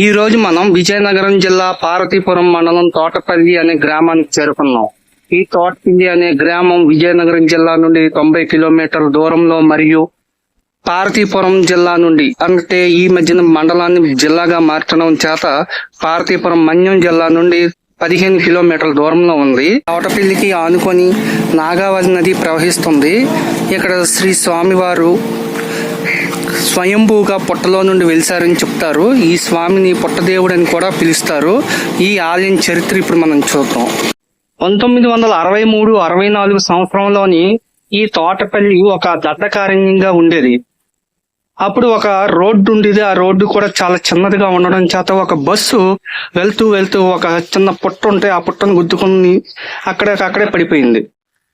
ఈ రోజు మనం విజయనగరం జిల్లా పార్వతీపురం మండలం తోటపల్లి అనే గ్రామానికి చేరుకున్నాం. ఈ తోటపల్లి అనే గ్రామం విజయనగరం జిల్లా నుండి తొంభై కిలోమీటర్ల దూరంలో మరియు పార్వతీపురం జిల్లా నుండి అంటే ఈ మధ్యన మండలాన్ని జిల్లాగా మార్చడం చేత పార్వతీపురం మన్యం జిల్లా నుండి పదిహేను కిలోమీటర్ల దూరంలో ఉంది. తోటపల్లికి ఆనుకొని నాగావళి నది ప్రవహిస్తుంది. ఇక్కడ శ్రీ స్వామివారు స్వయంభూగా పుట్టలో నుండి వెలిసారని చెప్తారు. ఈ స్వామిని పుట్టదేవుడు అని కూడా పిలుస్తారు. ఈ ఆలయం చరిత్ర ఇప్పుడు మనం చూద్దాం. పంతొమ్మిది వందల అరవై మూడు అరవై నాలుగు సంవత్సరంలోని ఈ తోటపల్లి ఒక దత్తకారణ్యంగా ఉండేది. అప్పుడు ఒక రోడ్డు ఉండేది. ఆ రోడ్డు కూడా చాలా చిన్నదిగా ఉండడం చేత ఒక బస్సు వెళ్తూ వెళ్తూ ఒక చిన్న పుట్ట ఉంటే ఆ పుట్టను గుద్దుకుని అక్కడే అక్కడే పడిపోయింది.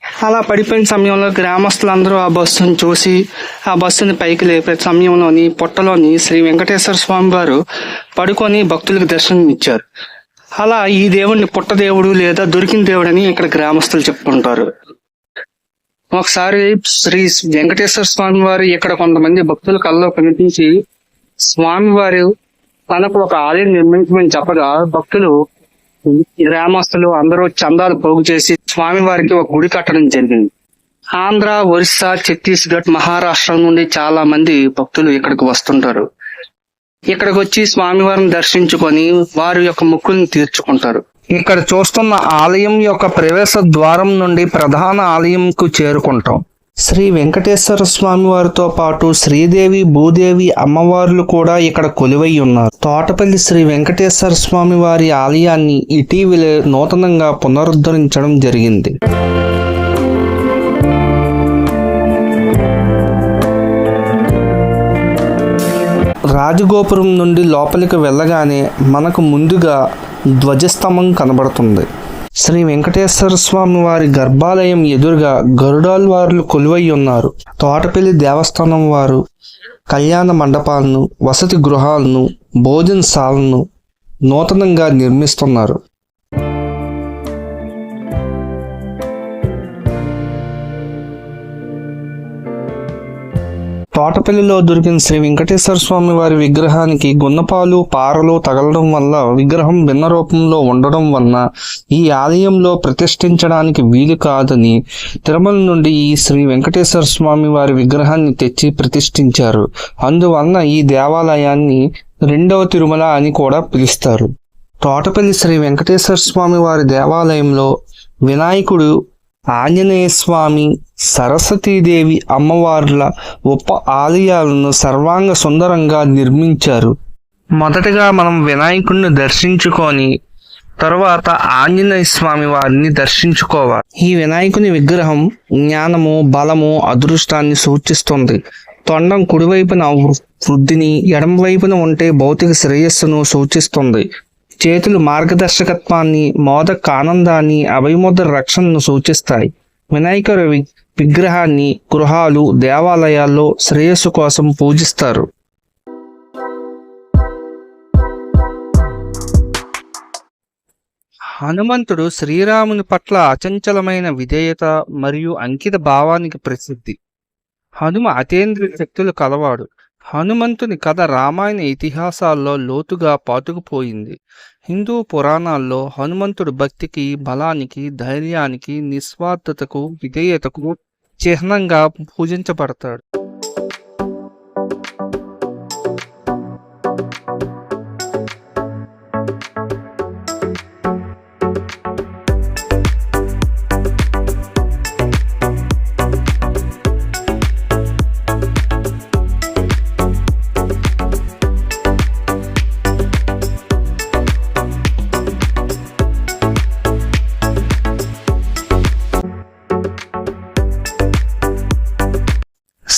అలా పడిపోయిన సమయంలో గ్రామస్తులందరూ ఆ బస్సును చూసి ఆ బస్సుని పైకి లేపే సమయంలోని పుట్టలోని శ్రీ వెంకటేశ్వర స్వామి వారు పడుకొని భక్తులకు దర్శనం ఇచ్చారు అలా ఈ దేవుడిని పుట్ట దేవుడు లేదా దొరికిన దేవుడు అని ఇక్కడ గ్రామస్తులు చెప్పుకుంటారు. ఒకసారి శ్రీ వెంకటేశ్వర స్వామి వారు ఇక్కడ కొంతమంది భక్తుల కల్లో కనిపించి స్వామివారు తనకు ఒక ఆలయం నిర్మించమని చెప్పగా భక్తులు గ్రామస్తులు అందరూ చందాలు పోగు చేసి స్వామివారికి ఒక గుడి కట్టడం జరిగింది. ఆంధ్ర ఒరిస్సా ఛత్తీస్గఢ్ మహారాష్ట్ర నుండి చాలా మంది భక్తులు ఇక్కడికి వస్తుంటారు. ఇక్కడికి వచ్చి స్వామివారిని దర్శించుకొని వారి యొక్క ముక్కుల్ని తీర్చుకుంటారు. ఇక్కడ చూస్తున్న ఆలయం యొక్క ప్రవేశ ద్వారం నుండి ప్రధాన ఆలయంకు చేరుకుంటాం. శ్రీ వెంకటేశ్వర స్వామి వారితో పాటు శ్రీదేవి భూదేవి అమ్మవార్లు కూడా ఇక్కడ కొలువై ఉన్నారు. తోటపల్లి శ్రీ వెంకటేశ్వర స్వామి వారి ఆలయాన్ని ఇటీవలే నూతనంగా పునరుద్ధరించడం జరిగింది. రాజగోపురం నుండి లోపలికి వెళ్ళగానే మనకు ముందుగా ధ్వజస్తంభం కనబడుతుంది. శ్రీ వెంకటేశ్వర స్వామి వారి గర్భాలయం ఎదురుగా గరుడాల్ వారులు కొలువై ఉన్నారు. తోటపల్లి దేవస్థానం వారు కళ్యాణ మండపాలను వసతి గృహాలను భోజనశాలను నూతనంగా నిర్మిస్తున్నారు. తోటపల్లిలో దొరికిన శ్రీ వెంకటేశ్వర స్వామి వారి విగ్రహానికి గున్నపాలు పారలు తగలడం వల్ల విగ్రహం భిన్న రూపంలో ఉండడం వలన ఈ ఆలయంలో ప్రతిష్ఠించడానికి వీలు కాదని తిరుమల నుండి ఈ శ్రీ వెంకటేశ్వర స్వామి వారి విగ్రహాన్ని తెచ్చి ప్రతిష్ఠించారు. అందువలన ఈ దేవాలయాన్ని రెండవ తిరుమల అని కూడా పిలుస్తారు. తోటపల్లి శ్రీ వెంకటేశ్వర స్వామి వారి దేవాలయంలో వినాయకుడు ఆంజనేయ స్వామి సరస్వతీదేవి అమ్మవార్ల ఉప ఆలయాలను సర్వాంగ సుందరంగా నిర్మించారు. మొదటగా మనం వినాయకుడిని దర్శించుకొని తరువాత ఆంజనేయ స్వామి వారిని దర్శించుకోవాలి. ఈ వినాయకుని విగ్రహం జ్ఞానము బలము అదృష్టాన్ని సూచిస్తుంది. తొండం కుడివైపున వృద్ధిని ఎడమవైపున ఉంటే భౌతిక శ్రేయస్సును సూచిస్తుంది. చేతులు మార్గదర్శకత్వాన్ని మోదక ఆనందాన్ని అభయముద్ర రక్షణను సూచిస్తాయి వినాయకుడి విగ్రహాన్ని గృహాలు దేవాలయాల్లో శ్రేయస్సు కోసం పూజిస్తారు. హనుమంతుడు శ్రీరాముని పట్ల అచంచలమైన విధేయత మరియు అంకిత భావానికి ప్రసిద్ధి. హనుమ అతేంద్రియ శక్తులు కలవాడు. హనుమంతుని కథ రామాయణ ఇతిహాసాల్లో లోతుగా పాతుకుపోయింది. హిందూ పురాణాల్లో హనుమంతుడు భక్తికి బలానికి ధైర్యానికి నిస్వార్థతకు విధేయతకు చిహ్నంగా పూజించబడతాడు.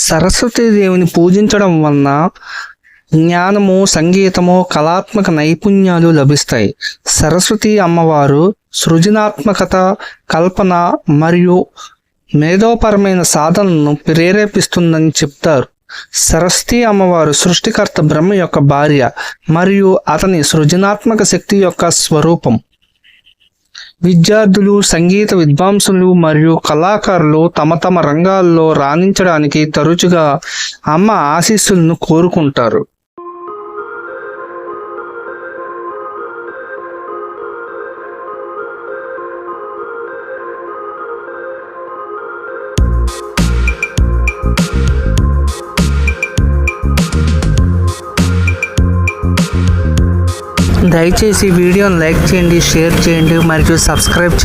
సరస్వతీదేవిని పూజించడం వలన జ్ఞానము సంగీతము కళాత్మక నైపుణ్యాలు లభిస్తాయి. సరస్వతి అమ్మవారు సృజనాత్మకత కల్పన మరియు మేధోపరమైన సాధనను ప్రేరేపిస్తుందని చెప్తారు. సరస్వతి అమ్మవారు సృష్టికర్త బ్రహ్మ యొక్క భార్య మరియు అతని సృజనాత్మక శక్తి యొక్క స్వరూపం. విద్యార్థులు సంగీత విద్వాంసులు మరియు కళాకారులు తమ తమ రంగాల్లో రాణించడానికి తరచుగా అమ్మ ఆశీస్సులను కోరుకుంటారు. దయచేసి వీడియోని లైక్ చేయండి షేర్ చేయండి మరియు సబ్స్క్రైబ్ చేయండి.